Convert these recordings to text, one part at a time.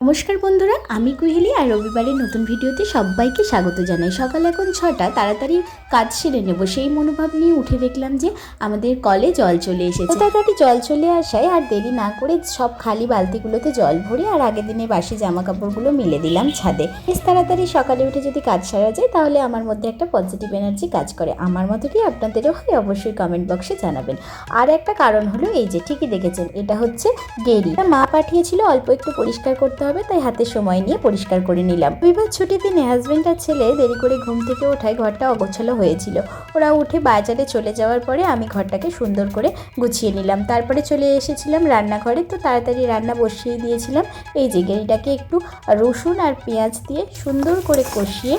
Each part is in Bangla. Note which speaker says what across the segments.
Speaker 1: নমস্কার বন্ধুরা, আমি কুহেলি আর রবিবারের নতুন ভিডিওতে সবাইকে স্বাগত জানাই। সকাল এখন ছটা, তাড়াতাড়ি কাজ সেরে নেব। সেই মনোভাব নিয়ে উঠে দেখলাম যে আমাদের কলে জল চলে এসেছে। তাড়াতাড়ি জল চলে আসায় আর দেরি না করে সব খালি বালতিগুলোতে জল ভরে আর আগের দিনে বাসি জামা কাপড়গুলো মিলে দিলাম ছাদে। বেশ তাড়াতাড়ি সকালে উঠে যদি কাজ সারা যায়, তাহলে আমার মধ্যে একটা পজিটিভ এনার্জি কাজ করে। আমার মতো কি আপনাদেরও হয় অবশ্যই কমেন্ট বক্সে জানাবেন। আর একটা কারণ হলো এই যে, ঠিকই দেখেছেন, এটা হচ্ছে গেরি মা পাঠিয়েছিল, অল্প একটু পরিষ্কার করতে হবে, তাই হাতে সময় নিয়ে পরিষ্কার করে নিলাম। রবিবার ছুটির দিনে হাজব্যান্ড আর ছেলে দেরি করে ঘুম থেকে ওঠায় ঘরটা অগোছালো হয়েছিল। ওরা উঠে বাজারে চলে যাওয়ার পরে আমি ঘরটাকে সুন্দর করে গুছিয়ে নিলাম। তারপরে চলে এসেছিলাম রান্নাঘরে, তো তাড়াতাড়ি রান্না বসিয়ে দিয়েছিলাম। এই যে গেরিটাকে একটু রসুন আর পেঁয়াজ দিয়ে সুন্দর করে কষিয়ে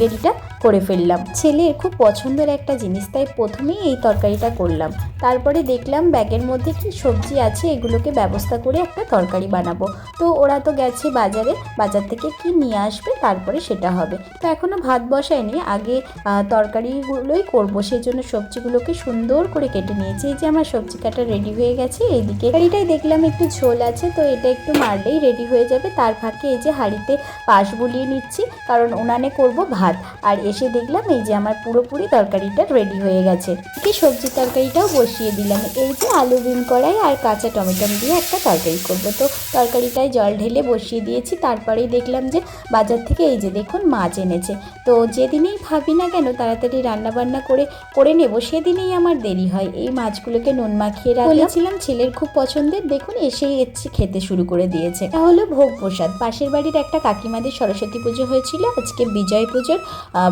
Speaker 1: গেরিটা করে ফেললাম। ছেলের খুব পছন্দের একটা জিনিস, তাই প্রথমেই এই তরকারিটা করলাম। তারপরে দেখলাম ব্যাগের মধ্যে কি সবজি আছে, এগুলোকে ব্যবস্থা করে একটা তরকারি বানাবো। তো ওরা তো গেছে বাজারে, বাজার থেকে কি নিয়ে আসবে, তারপরে সেটা হবে। তো এখনও ভাত বসায়নি, আগে তরকারিগুলোই করব। সেই জন্য সবজিগুলোকে সুন্দর করে কেটে নিয়েছি। এই যে আমার সবজি কাটা রেডি হয়ে গেছে, এইদিকে তরকারিটাই দেখলাম একটু ঝোল আছে, তো এটা একটু মারলেই রেডি হয়ে যাবে। তার ফাঁকে এই যে হাঁড়িতে পাশ বুলিয়ে নিচ্ছি, কারণ উনানে করব ভাত। আর এসে দেখলাম, এই যে আমার পুরোপুরি তরকারিটা রেডি হয়ে গেছে। কি সবজি তরকারিটাও বসিয়ে দিলাম। এই যে আলু বিন কড়াই আর কাঁচা টমেটো দিয়ে একটা তরকারি করব। তো তরকারিটায় জল ঢেলে বসিয়ে দিয়েছি। তারপরেই দেখলাম যে বাজার থেকে এই যে দেখুন মাছ এনেছে। তো যেদিনেই ভাবি না কেন তাড়াতাড়ি রান্না বান্না করে করে নেব, সেদিনেই আমার দেরি হয়। এই মাছগুলোকে নুন মাখিয়ে রাখলাম। ছেলের খুব পছন্দের, দেখুন এসেই এসছে খেতে শুরু করে দিয়েছে। এটা হলো ভোগ প্রসাদ। পাশের বাড়ির একটা কাকিমাদের সরস্বতী পুজো হয়েছিল, আজকে বিজয় পুজোর।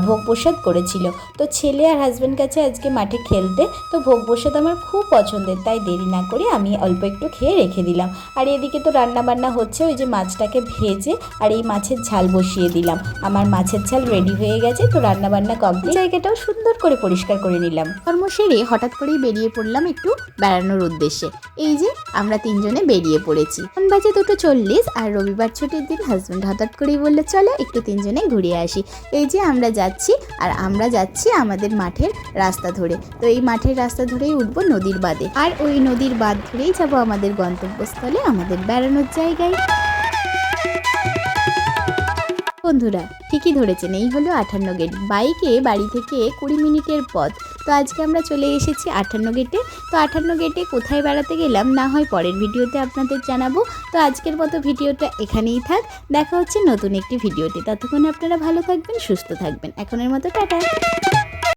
Speaker 1: ভোগ প্রসাদ করেছিল। তো ছেলে আর হাজব্যান্ড কাছে আজকে মাঠে খেলতে, তো ভোগ প্রসাদ আমার খুব পছন্দের, তাই দেরি না করে আমি অল্প একটু খেয়ে রেখে দিলাম। আর এদিকে তো রান্না বান্না হচ্ছে, ওই যে মাছটাকে ভেজে আর এই মাছের ঝাল বসিয়ে দিলাম। আমার মাছের ঝাল রেডি হয়ে গেছে, তো রান্না বান্না কমপ্লিট জায়গাটাও সুন্দর করে পরিষ্কার করে নিলাম। কর্ম সেরে হঠাৎ করেই বেরিয়ে পড়লাম একটু বেড়ানোর উদ্দেশ্যে। এই যে, আমরা তিনজনে বেরিয়ে পড়েছি। এখন বাজে দুটো চল্লিশ, আর রবিবার ছুটির দিন হাজব্যান্ড হঠাৎ করেই বললে, চলো একটু তিনজনে ঘুরে আসি। এই যে, আমরা যাচ্ছি। আর আমরা যাচ্ছি আমাদের মাঠের রাস্তা ধরে। তো এই মাঠের রাস্তা ধরেই উঠবো নদীর বাঁধে। আর ওই নদীর বাঁধ ধরেই যাব আমাদের গন্তব্যস্থলে, আমাদের বেড়ানোর জায়গায়। বন্ধুরা, ঠিকই ধরেছেন, এই হলো আঠান্ন গেট। বাইকে বাড়ি থেকে কুড়ি মিনিটের পথ। তো আজকে আমরা চলে এসেছি আঠান্ন গেটে। তো আঠান্ন গেটে কোথায় বেড়াতে গেলাম না হয় পরের ভিডিওতে আপনাদের জানাব। তো আজকের মতো ভিডিওটা এখানেই থাক। দেখা হচ্ছে নতুন একটি ভিডিওতে। ততক্ষণে আপনারা ভালো থাকবেন, সুস্থ থাকবেন। এখনের মতো টাটা।